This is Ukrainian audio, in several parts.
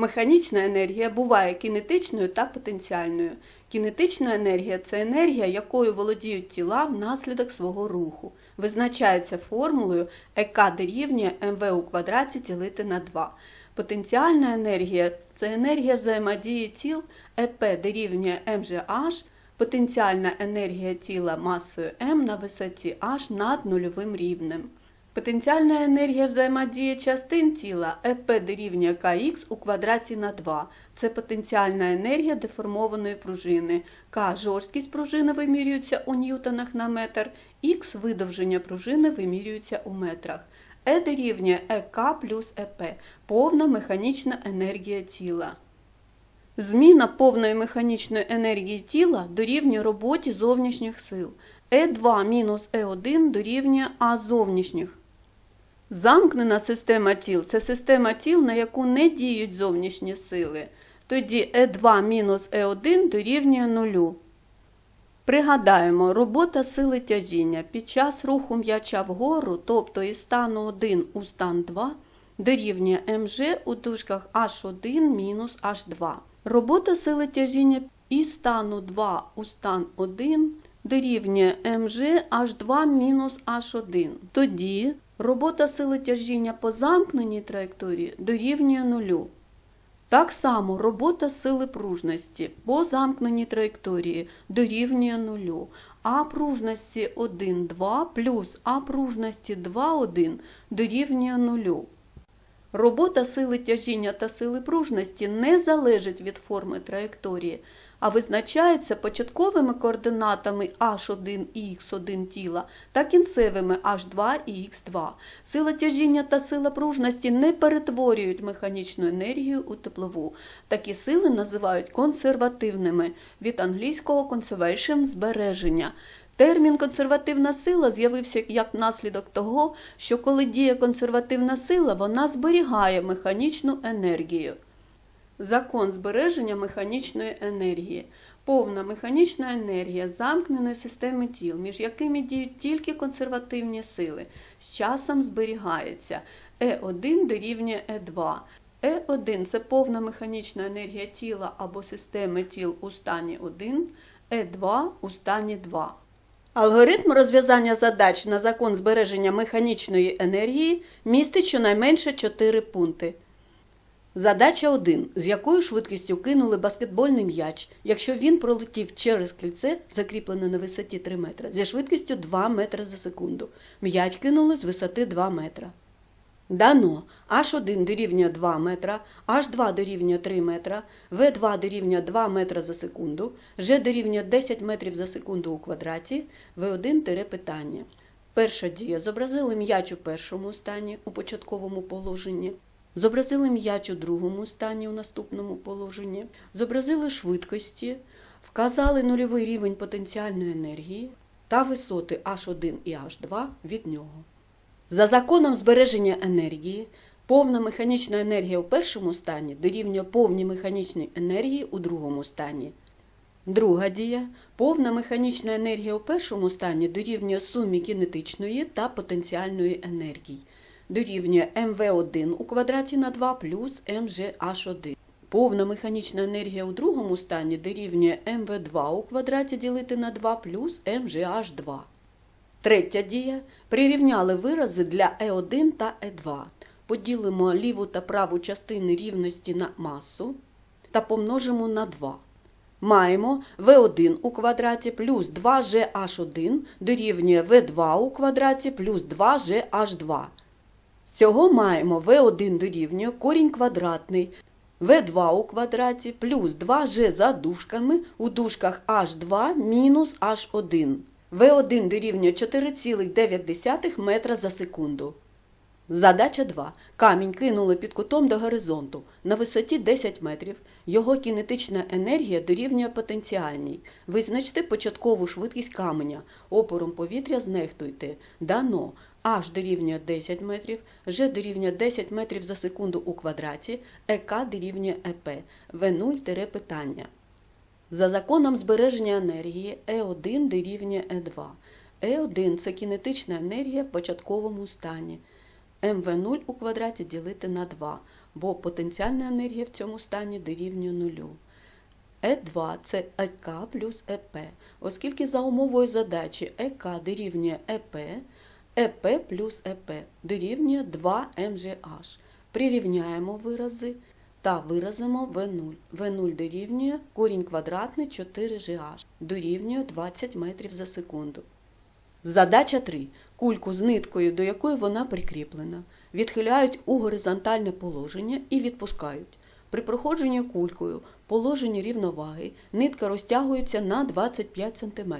Механічна енергія буває кінетичною та потенціальною. Кінетична енергія це енергія, якою володіють тіла внаслідок свого руху. Визначається формулою ЕК дорівнює МВ у квадраті ділити на 2. Потенціальна енергія це енергія взаємодії тіл ЕП дорівнює МЖH, потенціальна енергія тіла масою М на висоті H над нульовим рівнем. Потенціальна енергія взаємодії частин тіла ЕП дорівнює КХ у квадраті на 2. Це потенціальна енергія деформованої пружини. К жорсткість пружини вимірюється у ньютонах на метр, Х видовження пружини вимірюється у метрах. Е дорівнює ЕК плюс ЕП повна механічна енергія тіла. Зміна повної механічної енергії тіла дорівнює роботі зовнішніх сил. Е2 мінус Е1 дорівнює А зовнішніх. Замкнена система тіл це система тіл, на яку не діють зовнішні сили. Тоді Е2 мінус Е1 дорівнює нулю. Пригадаємо, робота сили тяжіння під час руху м'яча вгору, тобто із стану 1 у стан 2, дорівнює МЖ у дужках H1 мінус H2. Робота сили тяжіння із стану 2 у стан 1 дорівнює МЖ H2 мінус H1. Тоді робота сили тяжіння по замкненій траєкторії дорівнює нулю. Так само робота сили пружності по замкненій траєкторії дорівнює нулю, а пружності 1,2 плюс а пружності 2,1 дорівнює нулю. Робота сили тяжіння та сили пружності не залежить від форми траєкторії, а визначається початковими координатами H1 і X1 тіла та кінцевими H2 і X2. Сила тяжіння та сила пружності не перетворюють механічну енергію у теплову. Такі сили називають консервативними від англійського conservation – збереження. Термін консервативна сила з'явився як наслідок того, що коли діє консервативна сила, вона зберігає механічну енергію. Закон збереження механічної енергії. Повна механічна енергія замкненої системи тіл, між якими діють тільки консервативні сили, з часом зберігається. Е1 дорівнює Е2. Е1 це повна механічна енергія тіла або системи тіл у стані 1, Е2 у стані 2. Алгоритм розв'язання задач на закон збереження механічної енергії містить щонайменше 4 пункти. Задача 1. З якою швидкістю кинули баскетбольний м'яч, якщо він пролетів через кільце, закріплене на висоті 3 метри, зі швидкістю 2 метри за секунду. М'яч кинули з висоти 2 метра. Дано H1 дорівнює 2 метра, H2 дорівнює 3 метра, V2 дорівнює 2 метра за секунду, G дорівнює 10 метрів за секунду у квадраті, V1 тире питання. Перша дія. Зобразили м'яч у першому стані у початковому положенні. Зобразили м'яч у другому стані у наступному положенні. Зобразили швидкості, вказали нульовий рівень потенціальної енергії та висоти H1 і H2 від нього. За законом збереження енергії, повна механічна енергія у першому стані дорівнює повній механічній енергії у другому стані. Друга дія. Повна механічна енергія у першому стані дорівнює сумі кінетичної та потенціальної енергії. Дорівнює МВ1 у квадраті на 2 плюс МЖH1. Повна механічна енергія у другому стані дорівнює МВ2 у квадраті ділити на 2 плюс МЖH2. Третя дія. Прирівняли вирази для Е1 та Е2. Поділимо ліву та праву частини рівності на масу та помножимо на 2. Маємо В1 у квадраті плюс 2GH1 дорівнює В2 у квадраті плюс 2GH2. З цього маємо В1 дорівнює корінь квадратний В2 у квадраті плюс 2G за дужками у дужках H2 мінус H1. В1 дорівнює 4,9 метра за секунду. Задача 2. Камінь кинули під кутом до горизонту на висоті 10 метрів. Його кінетична енергія дорівнює потенціальній. Визначте початкову швидкість каменя. Опором повітря знехтуйте. Дано. H дорівнює 10 метрів, G дорівнює 10 метрів за секунду у квадраті, ЕК дорівнює ЕП. В0 тире питання. За законом збереження енергії Е1 дорівнює Е2. Е1 це кінетична енергія в початковому стані. МВ0 у квадраті ділити на 2. бо потенціальна енергія в цьому стані дорівнює нулю. Е2 це ЕК плюс ЕП, оскільки за умовою задачі ЕК дорівнює ЕП, ЕП плюс ЕП дорівнює 2 МЖH. Прирівняємо вирази та виразимо В0. В0 дорівнює корінь квадратний 4GH, дорівнює 20 метрів за секунду. Задача 3. Кульку з ниткою, до якої вона прикріплена, відхиляють у горизонтальне положення і відпускають. При проходженні кулькою положенні рівноваги нитка розтягується на 25 см.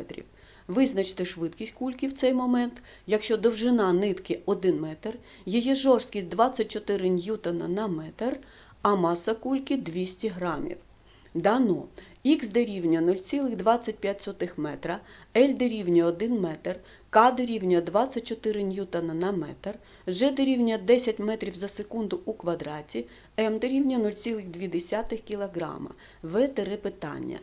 Визначте швидкість кульки в цей момент, якщо довжина нитки 1 метр, її жорсткість 24 ньютона на метр, а маса кульки 200 грамів. Дано х дорівнює 0,25 метра, L дорівнює 1 метр, К дорівнює 24 ньютона на метр, Ж дорівнює 10 метрів за секунду у квадраті, М дорівнює 0,2 кг. В питання.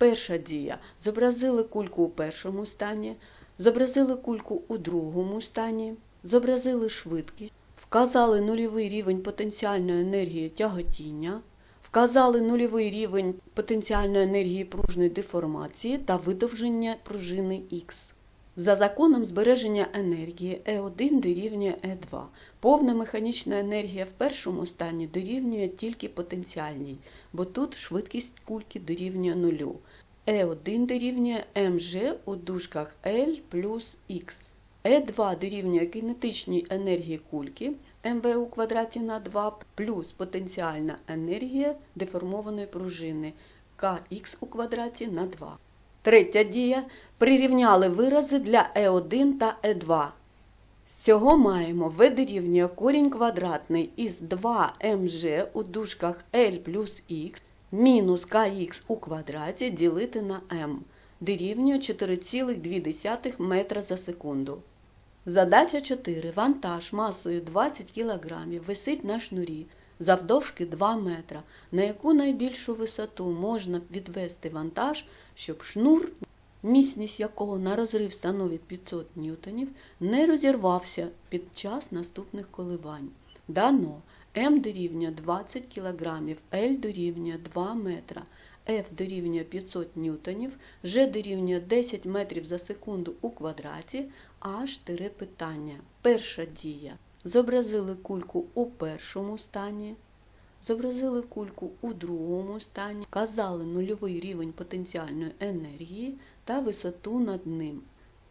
Перша дія. Зобразили кульку у першому стані, зобразили кульку у другому стані, зобразили швидкість, вказали нульовий рівень потенціальної енергії тяготіння, вказали нульовий рівень потенціальної енергії пружної деформації та видовження пружини Х. За законом збереження енергії Е1 дорівнює Е2. Повна механічна енергія в першому стані дорівнює тільки потенціальній, бо тут швидкість кульки дорівнює нулю. Е1 дорівнює МЖ у дужках L плюс Х. Е2 дорівнює кинетичній енергії кульки МВ у квадраті на 2 плюс потенціальна енергія деформованої пружини КХ у квадраті на 2. Третя дія. Прирівняли вирази для Е1 та Е2. З цього маємо В дорівнює корінь квадратний із 2МЖ у дужках L плюс Х мінус КХ у квадраті ділити на М дорівнює 4,2 метра за секунду. Задача 4. Вантаж масою 20 кг висить на шнурі завдовжки 2 метра, на яку найбільшу висоту можна відвести вантаж, щоб шнур, міцність якого на розрив становить 500 ньютонів, не розірвався під час наступних коливань. Дано М дорівнює 20 кг, L дорівнює 2 метра. F дорівнює 500 ньютонів, G дорівнює 10 метрів за секунду у квадраті, H – питання. Перша дія. Зобразили кульку у першому стані, зобразили кульку у другому стані, вказали нульовий рівень потенціальної енергії та висоту над ним.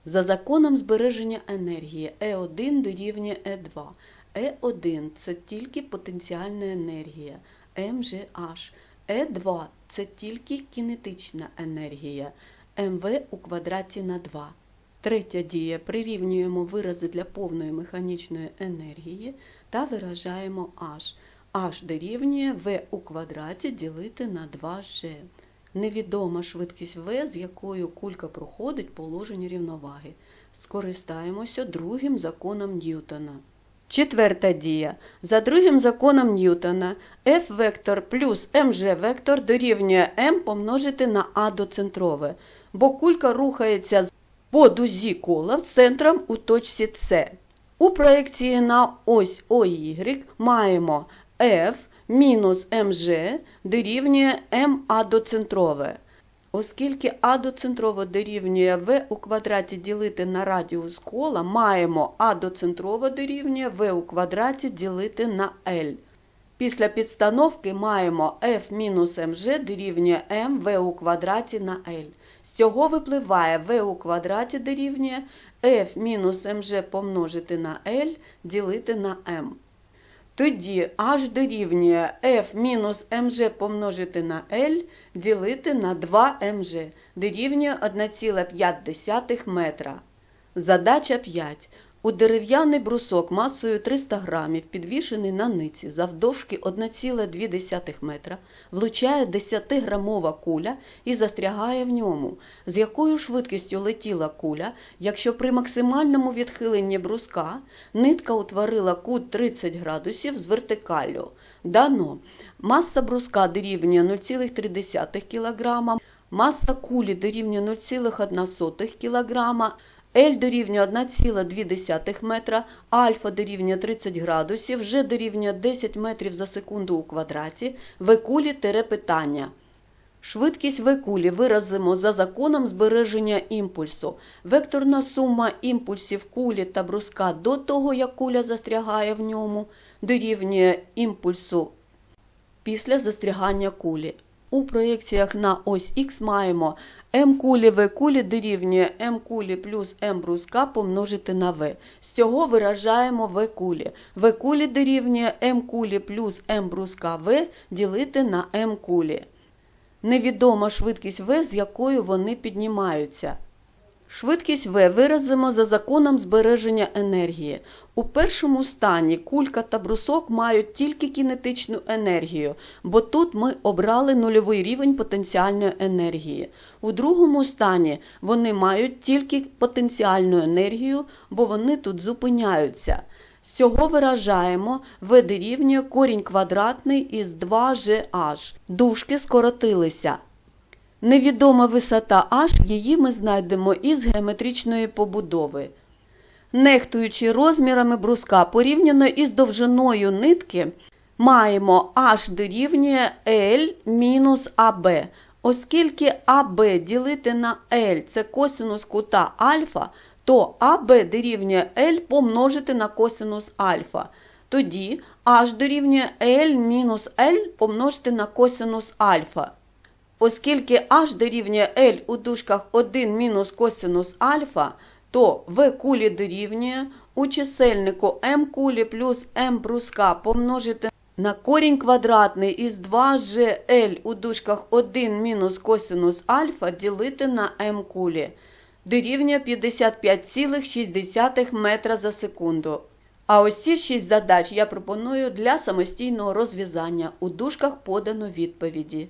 За законом збереження енергії Е1 дорівнює Е2. Е1 це тільки потенціальна енергія МЖH. Е2 це тільки кінетична енергія МВ у квадраті на 2. Третя дія. Прирівнюємо вирази для повної механічної енергії та виражаємо H. H дорівнює V у квадраті ділити на 2G. Невідома швидкість V, з якою кулька проходить положення рівноваги. Скористаємося другим законом Ньютона. Четверта дія. За другим законом Ньютона F-вектор плюс mg-вектор дорівнює m помножити на А доцентрове, бо кулька рухається по дузі кола центром у точці С. У проекції на ось OY маємо F мінус mg дорівнює ма доцентрове. Оскільки А доцентрово дорівнює В у квадраті ділити на радіус кола, маємо А доцентрово дорівнює В у квадраті ділити на L. Після підстановки маємо F мінус mg дорівнює mv у квадраті на L. З цього випливає v у квадраті дорівнює f мінус mg помножити на L ділити на m. Тоді h дорівнює f мінус mg помножити на L ділити на 2 мж дорівнює 1,5 метра. Задача 5. У дерев'яний брусок масою 300 грамів, підвішений на ниці завдовжки 1,2 метра, влучає 10-грамова куля і застрягає в ньому. З якою швидкістю летіла куля, якщо при максимальному відхиленні бруска нитка утворила кут 30 градусів з вертикаллю. Дано маса бруска дорівнює 0,3 кг, маса кулі дорівнює 0,1 кг, L дорівнює 1,2 метра, альфа дорівнює 30 градусів, G дорівнює 10 метрів за секунду у квадраті, в кулі тире питання. Швидкість В кулі виразимо за законом збереження імпульсу. Векторна сума імпульсів кулі та бруска до того, як куля застрягає в ньому, дорівнює імпульсу після застрягання кулі. У проєкціях на ось Х маємо М кулі В кулі дорівнює М кулі плюс М бруска помножити на В. З цього виражаємо В кулі. В кулі дорівнює М кулі плюс М бруска В ділити на М кулі. Невідома швидкість В, з якою вони піднімаються. Швидкість В виразимо за законом збереження енергії. У першому стані кулька та брусок мають тільки кінетичну енергію, бо тут ми обрали нульовий рівень потенціальної енергії. У другому стані вони мають тільки потенціальну енергію, бо вони тут зупиняються. З цього виражаємо В дорівнює корінь квадратний із 2GH. Дужки скоротилися. Невідома висота h, її ми знайдемо із геометричної побудови. Нехтуючи розмірами бруска порівняно із довжиною нитки, маємо h дорівнює L мінус AB. Оскільки AB ділити на L це косинус кута альфа, то AB дорівнює L помножити на косинус альфа. Тоді h дорівнює L мінус L помножити на косинус альфа. Оскільки h дорівнює L у дужках 1 мінус косинус альфа, то в кулі дорівнює у чисельнику m кулі плюс m бруска помножити на корінь квадратний із 2gl у дужках 1 мінус косинус альфа ділити на m кулі. Дорівнює 55,6 метра за секунду. А ось ці 6 задач я пропоную для самостійного розв'язання. У дужках подано відповіді.